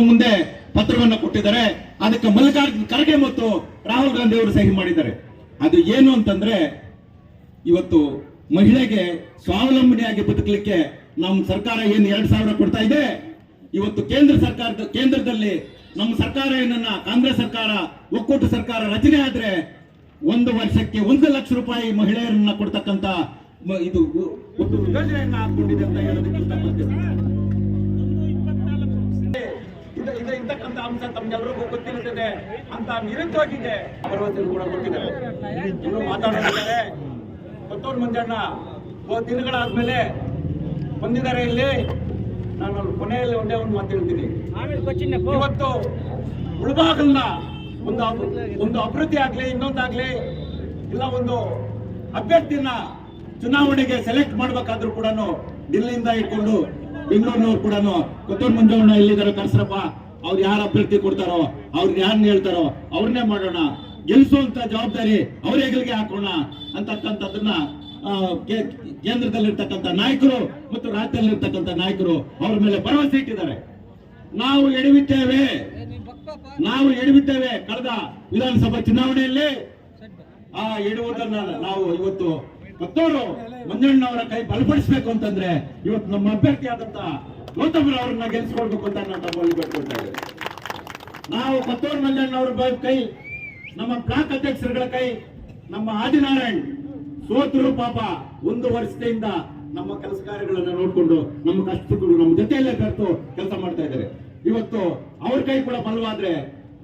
ಮುಂದೆ ಪತ್ರವನ್ನು ಕೊಟ್ಟಿದ್ದಾರೆ. ಅದಕ್ಕೆ ಮಲ್ಲಿಕಾರ್ಜುನ್ ಖರ್ಗೆ ಮತ್ತು ರಾಹುಲ್ ಗಾಂಧಿ ಅವರು ಸಹಿ ಮಾಡಿದ್ದಾರೆ. ಅದು ಏನು ಅಂತಂದ್ರೆ, ಇವತ್ತು ಮಹಿಳೆಗೆ ಸ್ವಾವಲಂಬನೆಯಾಗಿ ಬದುಕಲಿಕ್ಕೆ ನಮ್ಮ ಸರ್ಕಾರ ಏನು ಎರಡ್ ಸಾವಿರ ಕೊಡ್ತಾ ಇದೆ. ಇವತ್ತು ಕೇಂದ್ರ ಸರ್ಕಾರದ, ಕೇಂದ್ರದಲ್ಲಿ ನಮ್ಮ ಸರ್ಕಾರ ಏನನ್ನ, ಕಾಂಗ್ರೆಸ್ ಸರ್ಕಾರ, ಒಕ್ಕೂಟ ಸರ್ಕಾರ ರಚನೆ ಆದ್ರೆ ಒಂದು ವರ್ಷಕ್ಕೆ ಒಂದು ಲಕ್ಷ ರೂಪಾಯಿ ಮಹಿಳೆಯರನ್ನ ಕೊಡ್ತಕ್ಕಂತ ಇದು ಒಂದು ಯೋಜನೆಯನ್ನ ಹಾಕೊಂಡಿದೆ ಅಂತ ಹೇಳೋದಕ್ಕೆ ಇದು ಇದೆ ಇಂತಕ್ಕಂಥ ಅಂಶ ತಮ್ಗೆಲ್ರಿಗೂ ಗೊತ್ತಿರುತ್ತದೆ ಅಂತ ನಿರುದ್ಯೋಗಿಗೆ ಭರವಸೆ ಕೂಡ ಕೊಟ್ಟಿದ್ದಾರೆ. ಇನ್ನು ಮಾತಾಡೋದಿದ್ದಾರೆ ಕೊತ್ತೂರು ಮಂಜಣ್ಣ ಮೂವತ್ತು ದಿನಗಳಾದ್ಮೇಲೆ ಬಂದಿದ್ದಾರೆ ಇಲ್ಲಿ. ನಾನು ಕೊನೆಯಲ್ಲಿ ಒಂದೇ ಒಂದು ಮಾತು ಹೇಳ್ತೀನಿ. ಇವತ್ತು ಉಳ್ಬಾಗಲ್ನ ಒಂದು ಒಂದು ಅಭಿವೃದ್ಧಿ ಆಗ್ಲಿ, ಇನ್ನೊಂದಾಗ್ಲಿ ಇಲ್ಲ ಒಂದು ಅಭ್ಯರ್ಥಿನ ಚುನಾವಣೆಗೆ ಸೆಲೆಕ್ಟ್ ಮಾಡ್ಬೇಕಾದ್ರೂ ಕೂಡ ದಿಲ್ಲಿಯಿಂದ ಇಟ್ಕೊಂಡು ಬೆಂಗಳೂರಿನವ್ರು ಕೂಡ ಕೊತ್ತೂರು ಮಂಜವಣ್ಣ ಎಲ್ಲಿದ್ದಾರೆ ಕರ್ಸ್ರಪ್ಪ ಅವ್ರು ಯಾರು ಅಭ್ಯರ್ಥಿ ಕೊಡ್ತಾರೋ ಅವ್ರನ್ನ ಯಾರನ್ನ ಹೇಳ್ತಾರೋ, ಅವ್ರನ್ನೇ ಮಾಡೋಣ. ಗೆಲ್ಲಿಸುವಂತ ಜವಾಬ್ದಾರಿ ಅವ್ರ ಹೆಗಲಿಗೆ ಹಾಕೋಣ ಅಂತಕ್ಕಂಥದ್ದನ್ನ ಕೇಂದ್ರದಲ್ಲಿರ್ತಕ್ಕಂಥ ನಾಯಕರು ಮತ್ತು ರಾಜ್ಯದಲ್ಲಿರ್ತಕ್ಕಂಥ ನಾಯಕರು ಅವ್ರ ಮೇಲೆ ಭರವಸೆ ಇಟ್ಟಿದ್ದಾರೆ. ನಾವು ಎಡವಿದ್ದೇವೆ. ನಾವು ಎಡವಿದ್ದೇವೆ ಕಳೆದ ವಿಧಾನಸಭಾ ಚುನಾವಣೆಯಲ್ಲಿ. ಆ, ಎಡುವುದನ್ನ ನಾವು ಇವತ್ತು ಕೊತ್ತೂರು ಮಂಜಣ್ಣವರ ಕೈ ಬಲಪಡಿಸಬೇಕು ಅಂತಂದ್ರೆ ಇವತ್ತು ನಮ್ಮ ಅಭ್ಯರ್ಥಿ ಆದಂತ ಗೌತಮರ ಅವ್ರನ್ನ ಗೆಲ್ಸ್ಕೊಳ್ಬೇಕು ಅಂತ ನಾವು ತಮ್ಮಲ್ಲಿ ಬೇಡ್ಕೊಳ್ತಾ ಇದ್ದೇವೆ ನಾವು ಕೊತ್ತೂರು ಮಂಜಣ್ಣವ್ರ ಬ- ಕೈ, ನಮ್ಮ ಬ್ಲಾಕ್ ಅಧ್ಯಕ್ಷರುಗಳ ಕೈ, ನಮ್ಮ ಆದಿನಾರಾಯಣ್, ಸೋತರು ಪಾಪ ಒಂದು ವರ್ಷದಿಂದ ನಮ್ಮ ಕೆಲಸ ಕಾರ್ಯಗಳನ್ನ ನೋಡಿಕೊಂಡು ನಮ್ಮ ಕಷ್ಟಗಳು ನಮ್ಮ ಜೊತೆಯಲ್ಲೇ ಕರೆತು ಕೆಲಸ ಮಾಡ್ತಾ ಇದ್ದಾರೆ. ಇವತ್ತು ಅವ್ರ ಕೈ ಕೂಡ ಬಲವಾದ್ರೆ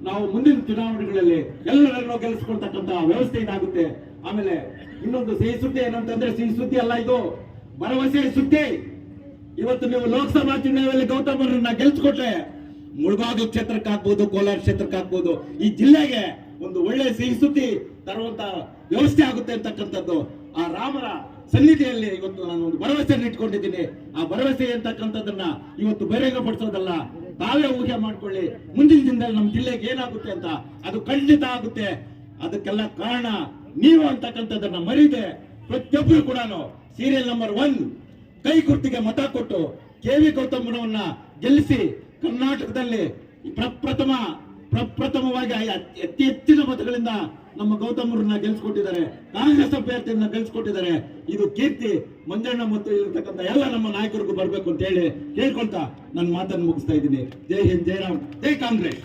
ನಾವು ಮುಂದಿನ ಚುನಾವಣೆಗಳಲ್ಲಿ ಎಲ್ಲರನ್ನೂ ಗೆಲ್ಲಿಸ್ಕೊಳ್ತಕ್ಕಂತ ವ್ಯವಸ್ಥೆ ಇದಾಗುತ್ತೆ. ಆಮೇಲೆ ಇನ್ನೊಂದು ಸಿಹಿ ಸುದ್ದಿ ಏನಂತಂದ್ರೆ ಸಿಹಿ ಸುದ್ದಿ ಅಲ್ಲ ಇದು. ಭರವಸೆ ಸುದ್ದಿ. ಇವತ್ತು ನೀವು ಲೋಕಸಭಾ ಚುನಾವಣೆಯಲ್ಲಿ ಗೌತಮರನ್ನ ಗೆಲ್ಸ್ಕೊಟ್ರೆ ಮುಳಬಾಗಿಲು ಕ್ಷೇತ್ರಕ್ಕಾಗ್ಬೋದು ಕೋಲಾರ ಕ್ಷೇತ್ರಕ್ಕಾಗ್ಬೋದು ಈ ಜಿಲ್ಲೆಗೆ ಒಂದು ಒಳ್ಳೆ ಸಿಹಿ ಸುದ್ದಿ ತರುವಂತ ವ್ಯವಸ್ಥೆ ಆಗುತ್ತೆ ಅಂತಕ್ಕಂಥದ್ದು. ಆ ರಾಮರ ಸನ್ನಿಧಿಯಲ್ಲಿ ಇವತ್ತು ನಾನು ಒಂದು ಭರವಸೆಯನ್ನು ಇಟ್ಕೊಂಡಿದ್ದೀನಿ ಆ ಭರವಸೆ ಅಂತಕ್ಕಂಥದ್ದನ್ನ ಇವತ್ತು ಬಹಿರಂಗಪಡಿಸೋದಲ್ಲ, ತಾವೇ ಊಹೆ ಮಾಡ್ಕೊಳ್ಳಿ. ಮುಂದಿನ ದಿನದಲ್ಲಿ ನಮ್ಮ ಜಿಲ್ಲೆಗೆ ಏನಾಗುತ್ತೆ ಅಂತ ಅದು ಖಂಡಿತ ಆಗುತ್ತೆ. ಅದಕ್ಕೆಲ್ಲ ಕಾರಣ ನೀವು ಅಂತಕ್ಕಂಥದ್ದನ್ನ ಮರೀದೆ ಪ್ರತಿಯೊಬ್ಬರು ಕೂಡ ಸೀರಿಯಲ್ ನಂಬರ್ ಒನ್ ಕೈ ಗುರ್ತಿಗೆ ಮತ ಕೊಟ್ಟು ಕೆ ವಿ ಗೌತಮ್ನವನ್ನ ಗೆಲ್ಲಿಸಿ ಕರ್ನಾಟಕದಲ್ಲಿ ಪ್ರಪ್ರಥಮ, ಪ್ರಪ್ರಥಮವಾಗಿ ಅತಿ ಹೆಚ್ಚಿನ ಮತಗಳಿಂದ ನಮ್ಮ ಗೌತಮರನ್ನ ಗೆಲ್ಸ್ಕೊಟ್ಟಿದ್ದಾರೆ. ಕಾಂಗ್ರೆಸ್ ಅಭ್ಯರ್ಥಿಯನ್ನ ಗೆಲ್ಸ್ಕೊಟ್ಟಿದ್ದಾರೆ. ಇದು ಕೀರ್ತಿ, ಮಂಜಣ್ಣ ಮತ್ತು ಇರತಕ್ಕಂಥ ಎಲ್ಲ ನಮ್ಮ ನಾಯಕರಿಗೂ ಬರಬೇಕು ಅಂತ ಹೇಳಿ ಕೇಳ್ಕೊಳ್ತಾ ನನ್ನ ಮಾತನ್ನು ಮುಗಿಸ್ತಾ ಇದ್ದೀನಿ. ಜೈ ಹಿಂದ್, ಜೈ ರಾಮ್, ಜೈ ಕಾಂಗ್ರೆಸ್.